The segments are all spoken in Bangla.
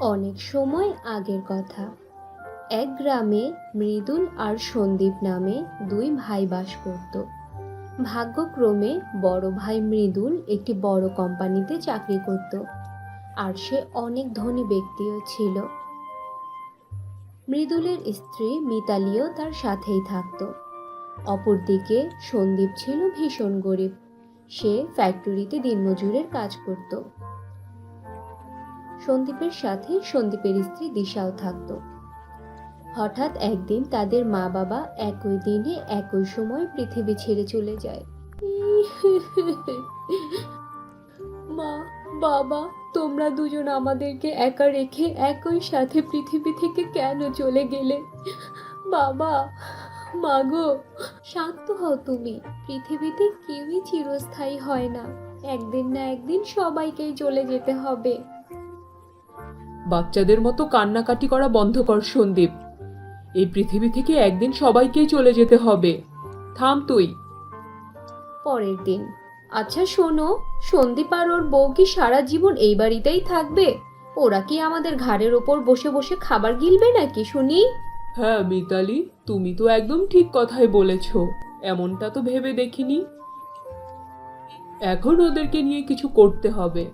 অনেক সময় আগের কথা। এক গ্রামে মৃদুল আর সন্দীপ নামে দুই ভাই বাস করত। ভাগ্যক্রমে বড় ভাই মৃদুল একটি বড় কোম্পানিতে চাকরি করত আর সে অনেক ধনী ব্যক্তিও ছিল। মৃদুলের স্ত্রী মিতালিও তার সাথেই থাকত। অপরদিকে সন্দীপ ছিল ভীষণ গরিব। সে ফ্যাক্টরিতে দিনমজুরের কাজ করত। সন্দীপের সাথে সন্দীপের স্ত্রী দিশাও থাকত। হঠাৎ একদিন তাদের মা বাবা একই দিনে একই সময় পৃথিবী ছেড়ে চলে যায়। মা, বাবা, তোমরা দুজন আমাদেরকে একা রেখে একই সাথে পৃথিবী থেকে কেন চলে গেলে? বাবা মাগো শান্ত হও তুমি। পৃথিবীতে কেউই চিরস্থায়ী হয় না। একদিন না একদিন সবাইকেই চলে যেতে হবে। বাচ্চাদের মতো কান্নাকাটি করা বন্ধ কর সন্দীপ। এই পৃথিবী থেকে একদিন সবাইকেই চলে যেতে হবে। থাম তুই। পরের দিন। আচ্ছা শোনো সন্দীপ আর ওর বউ কি সারা জীবন এই বাড়িতেই থাকবে? ওরা কি আমাদের ঘাড়ের ওপর বসে বসে খাবার গিলবে নাকি শুনি? হ্যাঁ মিতালি তুমি তো একদম ঠিক কথাই বলেছ। এমনটা তো ভেবে দেখিনি। এখন ওদেরকে নিয়ে কিছু করতে হবে।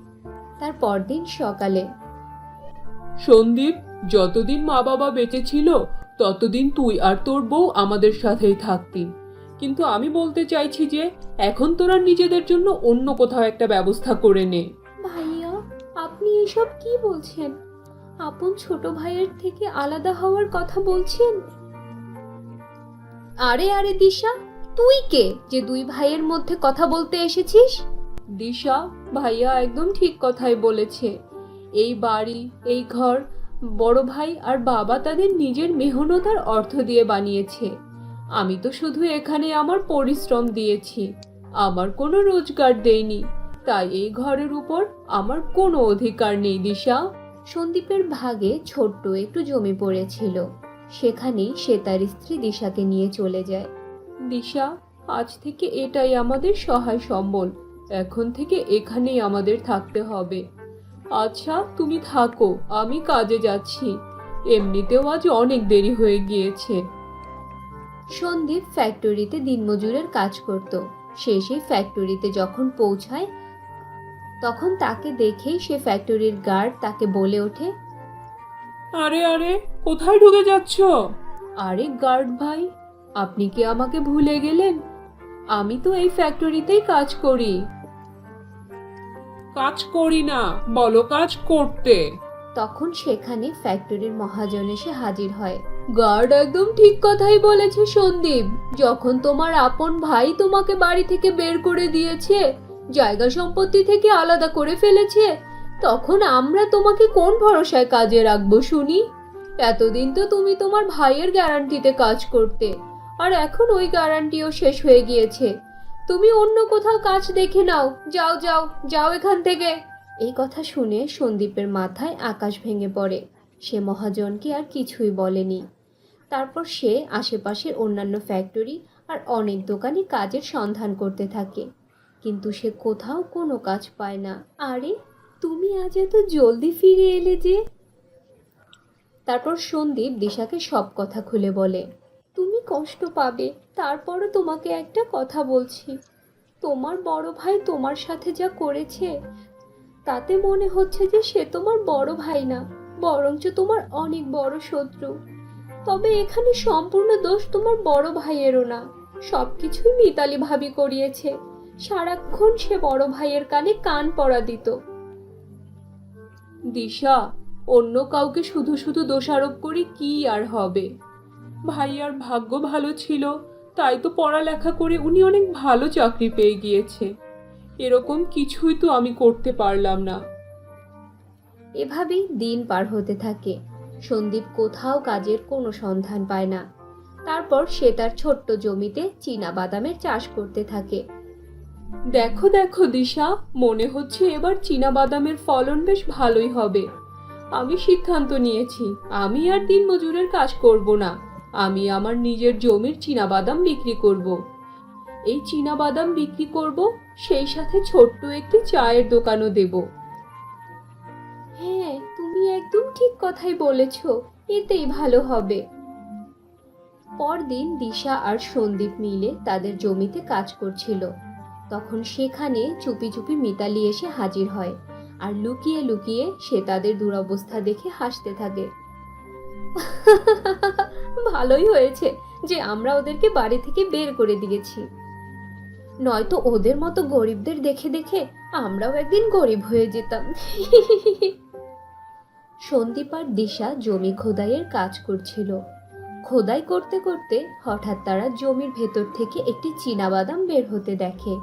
তার পরদিন সকালে সন্দীপ যতদিন মা বাবা বেঁচে ছিল ততদিন তুই আর তোর বউ আমাদের সাথেই থাকতি কিন্তু আমি বলতে চাইছি যে এখন তোরা নিজেদের জন্য অন্য কোথাও একটা ব্যবস্থা করে নে। ভাইয়া আপনি এসব কি বলছেন? আপন ছোট ভাইয়ের থেকে আলাদা হওয়ার কথা বলছেন? আরে আরে দিশা তুই কে যে দুই ভাইয়ের মধ্যে কথা বলতে এসেছিস? দিশা ভাইয়া একদম ঠিক কথাই বলেছে। এই বাড়ি এই ঘর বড় ভাই আর বাবা তাদের নিজের মেহনতার অর্থ দিয়ে বানিয়েছে। আমি তো শুধু এখানে আমার পরিশ্রম দিয়েছি। আমার কোনো রোজগার দেইনি। তাই এই ঘরের উপর আমার কোনো অধিকার নেই দিশা। সন্দীপের ভাগে ছোট্ট একটু জমি পড়েছিল। সেখানেই সে তার স্ত্রী দিশাকে নিয়ে চলে যায়। দিশা আজ থেকে এটাই আমাদের সহায় সম্বল। এখন থেকে এখানেই আমাদের থাকতে হবে। আচ্ছা তুমি থাকো আমি কাজে যাচ্ছি। এমনিতেও আজ অনেক দেরি হয়ে গিয়েছে। সন্দীপ ফ্যাক্টরিতে দিনমজুরের কাজ করত। সে সেই ফ্যাক্টরিতে যখন পৌঁছায় তখন তাকে দেখেই সে ফ্যাক্টরির গার্ড তাকে বলে ওঠে আরে আরে কোথায় ঢুকে যাচ্ছ? আরে গার্ড ভাই আপনি কি আমাকে ভুলে গেলেন? আমি তো এই ফ্যাক্টরিতেই কাজ করি। কাজ করি না, বলো কাজ করতে। তখন সেখানে ফ্যাক্টরির মহাজন এসে হাজির হয়। গার্ড একদম ঠিক কথাই বলেছে সন্দীপ, যখন তোমার আপন ভাই তোমাকে বাড়ি থেকে বের করে দিয়েছে, জায়গা সম্পত্তি থেকে আলাদা করে ফেলেছে, তখন আমরা তোমাকে কোন ভরসায় কাজে রাখব শুনি? এতদিন তো তুমি তোমার ভাইয়ের গ্যারান্টিতে কাজ করতে, আর এখন ওই গ্যারান্টিও শেষ হয়ে গিয়েছে। তুমি অন্য কোথাও কাজ দেখে নাও। যাও যাও যাও এখান থেকে। এই কথা শুনে সন্দীপের মাথায় আকাশ ভেঙে পড়ে। সে মহাজনকে আর কিছুই বলেনি। তারপর সে আশেপাশের অন্যান্য ফ্যাক্টরি আর অনেক দোকানে কাজের সন্ধান করতে থাকে। কিন্তু সে কোথাও কোনো কাজ পায় না। আরে, তুমি আজ এত জলদি ফিরে এলে যে? তারপর সন্দীপ দিশাকে সব কথা খুলে বলে। তুমি কষ্ট পাবে, তারপরও তোমাকে একটা কথা বলছি। তোমার বড় ভাই তোমার সাথে যা করেছে, তাতে মনে হচ্ছে যে সে তোমার বড় ভাই না, বরঞ্চ তোমার অনেক বড় শত্রু। তবে এখানে সম্পূর্ণ দোষ তোমার বড় ভাইয়েরও না। সবকিছুই মিতালি ভাবি করিয়েছে। সারাক্ষণ সে বড় ভাইয়ের কানে কান পড়া দিত দিশা, অন্য কাউকে শুধু শুধু দোষারোপ করি কি আর হবে? ভাইয়ার ভাগ্য ভালো ছিল তাই তো পড়ালেখা করে উনি অনেক ভালো চাকরি পেয়ে গিয়েছে। এরকম কিছুই তো আমি করতে পারলাম না। এভাবেই দিন পার হতে থাকে। সন্দীপ কোথাও কাজের কোনো সন্ধান পায় না। তারপর সে তার ছোট্ট জমিতে চীনা বাদামের চাষ করতে থাকে। দেখো দেখো দিশা মনে হচ্ছে এবার চীনা বাদামের ফলন বেশ ভালোই হবে। আমি সিদ্ধান্ত নিয়েছি আমি আর দিন মজুরের কাজ করব না। আমি আমার নিজের জমির বাদাম বিক্রি করব। এই বাদাম বিক্রি করব, সেই সাথে ছোট্ট একটি চায়ের দোকানও দেব। হ্যাঁ তুমি একদম ঠিক কথাই বলেছ, এতেই ভালো হবে। পরদিন দিশা আর সন্দীপ মিলে তাদের জমিতে কাজ করছিল। তখন সেখানে চুপি চুপি মিতালি এসে হাজির হয়, আর লুকিয়ে লুকিয়ে সে তাদের দুরবস্থা দেখে হাসতে থাকে। ভালোই হয়েছে যে আমরা ওদেরকে বাড়ি থেকে বের করে দিয়েছি। নয়তো ওদের মতো গরিবদের দেখে দেখে আমরাও একদিন গরিব হয়ে যেতাম। সন্দীপ আর দিশা জমি খোদাইয়ের কাজ করছিল। খোদাই করতে করতে হঠাৎ তারা জমির ভেতর থেকে একটি চীনাবাদাম বের হতে দেখে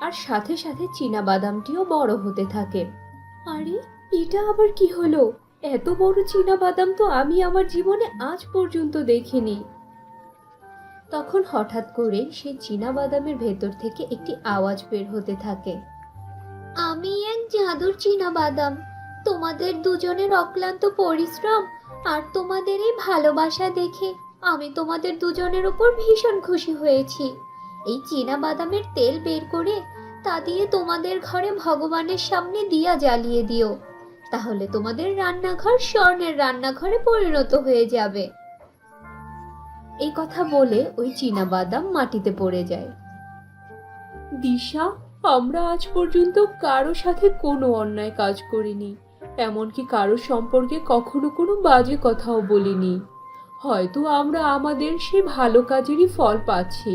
আর সাথে সাথে চীনাবাদামটিও বড় হতে থাকে। আরে, এটা আবার কি হলো? এত বড় চীনাবাদাম তো আমি আমার জীবনে আজ পর্যন্ত দেখিনি। তখন হঠাৎ করে সেই চীনাবাদামের ভেতর থেকে একটি আওয়াজ বের হতে থাকে। আমি এক জাদুর চীনাবাদাম, তোমাদের দুজনের অক্লান্ত পরিশ্রম আর তোমাদের এই ভালোবাসা দেখে আমি তোমাদের দুজনের উপর ভীষণ খুশি হয়েছি। এই চীনা বাদামের তেল বের করে তা দিয়ে তোমাদের ঘরে ভগবানের সামনে দিয়া জ্বালিয়ে দিও। তাহলে তোমাদের রান্নাঘর স্বর্ণের রান্নাঘরে পরিণত হয়ে যাবে। এই কথা বলে ওই চীনা বাদাম মাটিতে পড়ে যায়। দিশা, আমরা আজ পর্যন্ত কারও সাথে কোনো অন্যায় কাজ করিনি, এমনকি কারও সম্পর্কে কখনো কোনো বাজে কথাও বলিনি। হয়তো আমরা আমাদের সে ভালো কাজেরই ফল পাচ্ছি।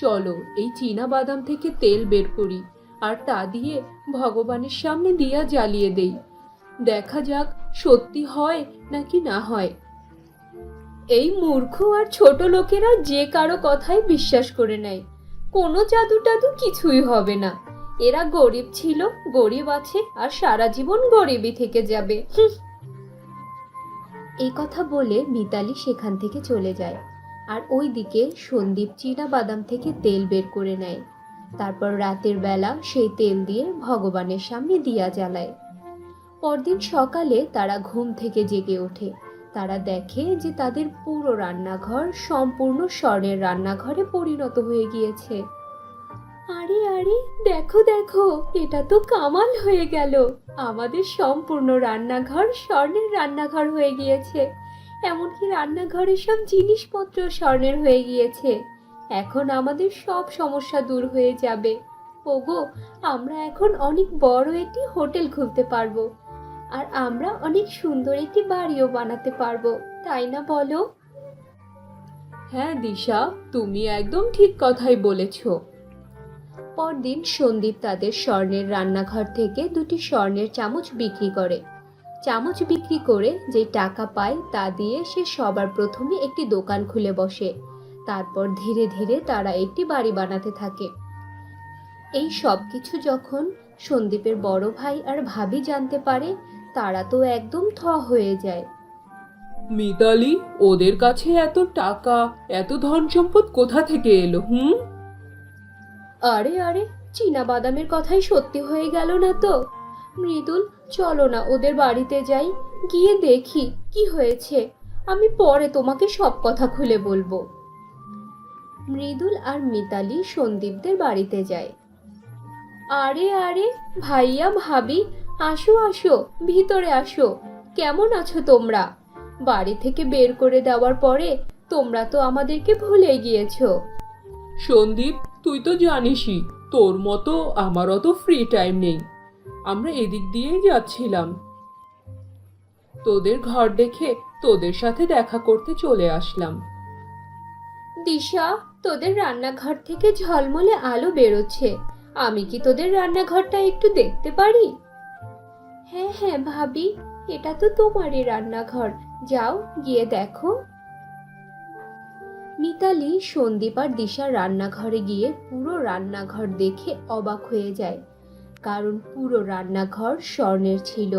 চলো, এই চীনা বাদাম থেকে তেল বের করি, আর তা দিয়ে ভগবানের সামনে দিয়া জ্বালিয়ে দেই। দেখা যাক সত্যি হয় নাকি না হয়। এই মূর্খ আর ছোট লোকেরা যে কারও কথাই বিশ্বাস করে নেয়। কোনো জাদু টাদু কিছুই হবে না। এরা গরিব ছিল, গরিব আছে আর সারা জীবন গরিবই থেকে যাবে। এই কথা বলে মিতালি সেখান থেকে চলে যায় আর ওইদিকে সন্দীপ চীনা বাদাম থেকে তেল বের করে নেয়। তারপর রাতের বেলা সেই তেল দিয়ে ভগবানের সামনে দিয়া জ্বালায়। পরদিন সকালে তারা ঘুম থেকে জেগে ওঠে। তারা দেখে যে তাদের পুরো রান্নাঘর সম্পূর্ণ স্বর্ণের রান্নাঘরে পরিণত হয়ে গিয়েছে। আরে আরে, দেখো দেখো, এটা তো কামাল হয়ে গেল। আমাদের সম্পূর্ণ রান্নাঘর স্বর্ণের রান্নাঘর হয়ে গিয়েছে। এমনকি রান্নাঘরের সব জিনিসপত্র স্বর্ণের হয়ে গিয়েছে। এখন আমাদের সব সমস্যা দূর হয়ে যাবে। ওগো, আমরা এখন অনেক বড় একটি হোটেল খুলতে পারব। আর আমরা অনেক সুন্দর একটি বাড়িও বানাতে পারব তাই না বলো? হ্যাঁ দিশা তুমি একদম ঠিক কথাই বলেছ। পরদিন সন্দীপ তাদের স্বর্ণের রান্নাঘর থেকে দুটি স্বর্ণের চামচ বিক্রি করে। চামচ বিক্রি করে যে টাকা পায় তা দিয়ে সে সবার প্রথমে একটি দোকান খুলে বসে। তারপর ধীরে ধীরে তারা একটি বাড়ি বানাতে থাকে। এই সব কিছু যখন সন্দীপের বড় ভাই আর ভাবি জানতে পারে তারা তো একদম থ হয়ে যায়। মিতালি ওদের কাছে এত টাকা এত ধন সম্পদ কোথা থেকে এলো হুম? আরে আরে চীনা বাদামের কথাই সত্যি হয়ে গেল না তো? মৃদুল চলো না ওদের বাড়িতে যাই গিয়ে দেখি কি হয়েছে। আমি পরে তোমাকে সব কথা খুলে বলব। মৃদুল আর মিতালি সন্দীপদের বাড়িতে যায়। আরে আরে ভাইয়া ভাবি আসো আসো ভিতরে আসো। কেমন আছো তোমরা? বাড়ি থেকে বের করে দেওয়ার পরে তোমরা তো আমাদেরকে ভুলে গিয়েছো। সন্দীপ তুই তো জানিসই তোর মতো আমার অত ফ্রি টাইম নেই। আমরা এদিক দিয়েই যাচ্ছিলাম। তোদের ঘর দেখে তোদের সাথে দেখা করতে চলে আসলাম। দিশা তোদের রান্নাঘর থেকে ঝলমলে আলো বেরোচ্ছে। আমি কি তোদের রান্নাঘরটা একটু দেখতে পারি? হ্যাঁ হ্যাঁ ভাবি, এটা তো তোমারই রান্নাঘর। যাও, গিয়ে দেখো। মিতালি সন্দীপ আর দিশার রান্নাঘরে গিয়ে পুরো রান্নাঘর দেখে অবাক হয়ে যায়, কারণ পুরো রান্নাঘর স্বর্ণের ছিল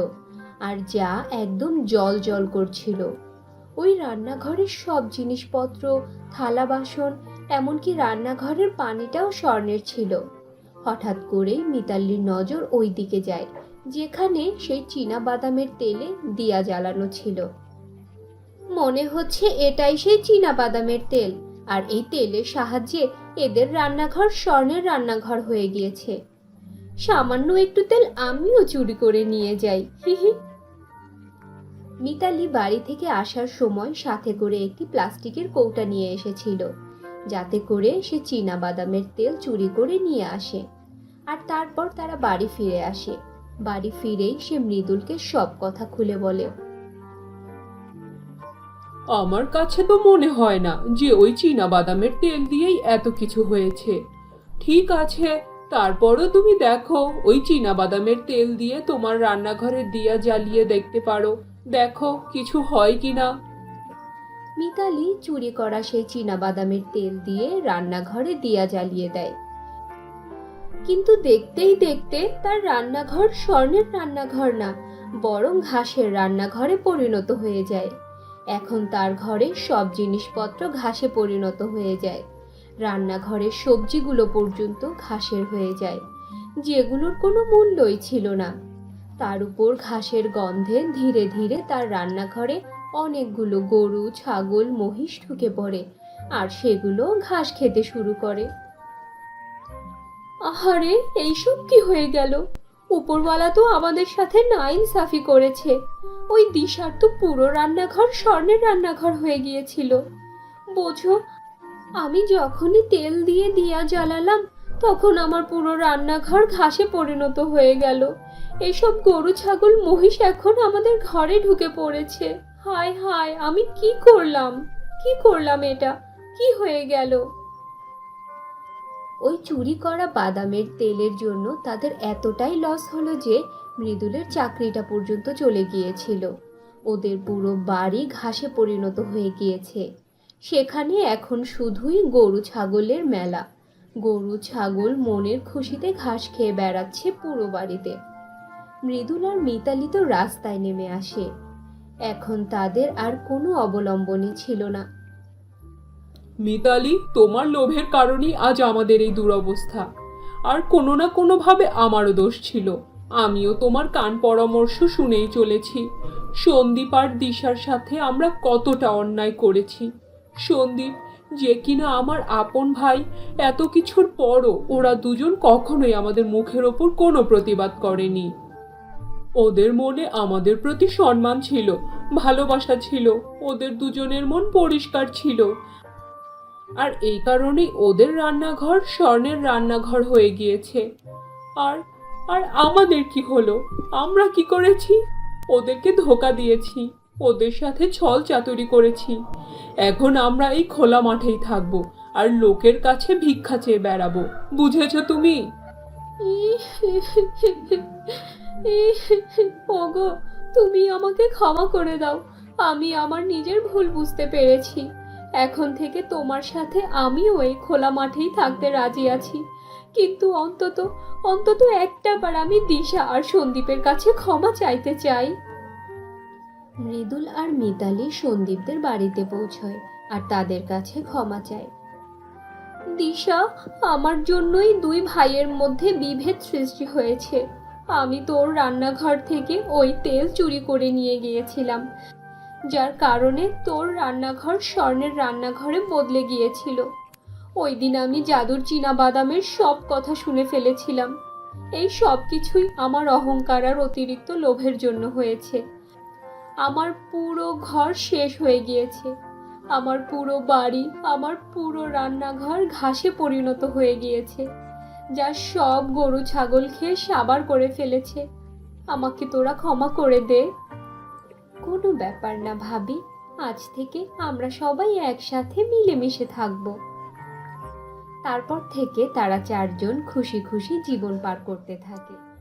আর যা একদম জল জল করছিল। ওই রান্নাঘরের সব জিনিসপত্র, থালা বাসন, এমনকি রান্নাঘরের পানিটাও স্বর্ণের ছিল। হঠাৎ করেই মিতালির নজর ওই দিকে যায় যেখানে সেই চীনা বাদামের তেলে দিয়া জ্বালানো ছিল। মনে হচ্ছে এটাই সেই চীনা বাদামের তেল, আর এই তেলের সাহায্যে এদের রান্নাঘর স্বর্ণের রান্নাঘর হয়ে গিয়েছে। সামান্য একটু তেল আমিও চুরি করে নিয়ে যাই, হি হি। মিতালি বাড়ি থেকে আসার সময় সাথে করে একটি প্লাস্টিকের কৌটা নিয়ে এসেছিল, যাতে করে সে চীনা বাদামের তেল চুরি করে নিয়ে আসে, আর তারপর তারা বাড়ি ফিরে আসে। বাড়ি ফিরেই সে মৃদুলকে সব কথা খুলে বলে। আমার কাছে তো মনে হয় না যে ওই চীনা বাদামের তেল দিয়েই এত কিছু হয়েছে। ঠিক আছে তারপরও তুমি দেখো ওই চীনা বাদামের তেল দিয়ে তোমার রান্নাঘরের দিয়া জ্বালিয়ে দেখতে পারো। দেখো কিছু হয় কি না মিতালি চুরি করা সেই চীনা বাদামের তেল দিয়ে রান্নাঘরে দিয়া জ্বালিয়ে দেয়। কিন্তু দেখতেই দেখতে তার রান্নাঘর স্বর্ণের রান্নাঘর না, বরং ঘাসের রান্নাঘরে পরিণত হয়ে যায়। এখন তার ঘরে সব জিনিসপত্র ঘাসে পরিণত হয়ে যায়। রান্নাঘরের সবজিগুলো পর্যন্ত ঘাসের হয়ে যায়। যেগুলোর কোনো মূল্যই ছিল না। তার উপর ঘাসের গন্ধে ধীরে ধীরে তার রান্নাঘরে অনেকগুলো গরু, ছাগল, মহিষ ঢুকে পড়ে, আর সেগুলো ঘাস খেতে শুরু করে। আহারে, এইসব কি হয়ে গেল? উপরওয়ালা তো আমাদের সাথে নাইনসাফি করেছে। ওই দিশার তো পুরো রান্নাঘর স্বর্ণের রান্নাঘর হয়ে গিয়েছিল। বোঝো, আমি যখনই তেল দিয়ে দিয়া জ্বালালাম, তখন আমার পুরো রান্নাঘর ঘাসে পরিণত হয়ে গেল। এসব গরু, ছাগল, মহিষ এখন আমাদের ঘরে ঢুকে পড়েছে। হায় হায়, আমি কি করলাম? কি করলাম এটা? কি হয়ে গেল? ওই চুরি করা বাদামের তেলের জন্য তাদের এতটাই লস হলো যে মৃদুলের চাকরিটা পর্যন্ত চলে গিয়েছিল। ওদের পুরো বাড়ি ঘাসে পরিণত হয়ে গিয়েছে। সেখানে এখন শুধুই গরু ছাগলের মেলা। গরু ছাগল মনের খুশিতে ঘাস খেয়ে বেড়াচ্ছে পুরো বাড়িতে। মৃদুল আর মিতালি তো রাস্তায় নেমে আসে। এখন তাদের আর কোনো অবলম্বনই ছিল না। মিতালি, তোমার লোভের কারণেই আজ আমাদের এই দুরবস্থা। আর কোনো না কোনোভাবে আমারও দোষ ছিল। আমিও তোমার কান পরামর্শ শুনেই চলেছি। সন্দীপ আর দিশার সাথে আমরা কতটা অন্যায় করেছি। সন্দীপ, যে কিনা আমার আপন ভাই, এত কিছুর পরও ওরা দুজন কখনোই আমাদের মুখের ওপর কোনো প্রতিবাদ করেনি। ওদের মনে আমাদের প্রতি সম্মান ছিল, ভালোবাসা ছিল, ওদের দুজনের মন পরিষ্কার ছিল। আর এই কারণেই ওদের রান্নাঘর স্বর্ণের রান্নাঘর হয়ে গিয়েছে। আর আর আমাদের কি হলো? আমরা কি করেছি? ওদেরকে ধোকা দিয়েছি, ওদের সাথে ছল চাতুরি করেছি। এখন আমরা এই খোলা মাঠেই থাকব আর লোকের কাছে ভিক্ষা চেয়ে বেড়াবো। বুঝেছ তুমি? তুমি আমাকে ক্ষমা করে দাও। আমি আমার নিজের ভুল বুঝতে পেরেছি। এখন থেকে তোমার সাথে আমিও এই খোলা মাঠেই থাকতে রাজি আছি। কিন্তু অন্তত অন্তত একটা বার আমি দিশা আর সন্দীপের কাছে ক্ষমা চাইতে চাই। মৃদুল আর মিতালি সন্দীপদের বাড়িতে পৌঁছয় আর তাদের কাছে ক্ষমা চায়। দিশা আমার জন্যই দুই ভাইয়ের মধ্যে বিভেদ সৃষ্টি হয়েছে। আমি তোর রান্নাঘর থেকে ওই তেল চুরি করে নিয়ে গিয়েছিলাম। যার কারণে তোর রান্নাঘর স্বর্ণের রান্নাঘরে বদলে গিয়েছিল। ওই দিন আমি জাদুর চীনা বাদামের সব কথা শুনে ফেলেছিলাম। এই সব কিছুই আমার অহংকার আর অতিরিক্ত লোভের জন্য হয়েছে। আমার পুরো ঘর শেষ হয়ে গিয়েছে। আমার পুরো বাড়ি, আমার পুরো রান্নাঘর ঘাসে পরিণত হয়ে গিয়েছে। যা সব গরু, ছাগল খেয়ে সাবার করে ফেলেছে। আমাকে তোরা ক্ষমা করে দে। কোনো ব্যাপার না ভাবি, আজ থেকে আমরা সবাই একসাথে মিলেমিশে থাকব। তারপর থেকে তারা চারজন খুশি খুশি জীবন পার করতে থাকে।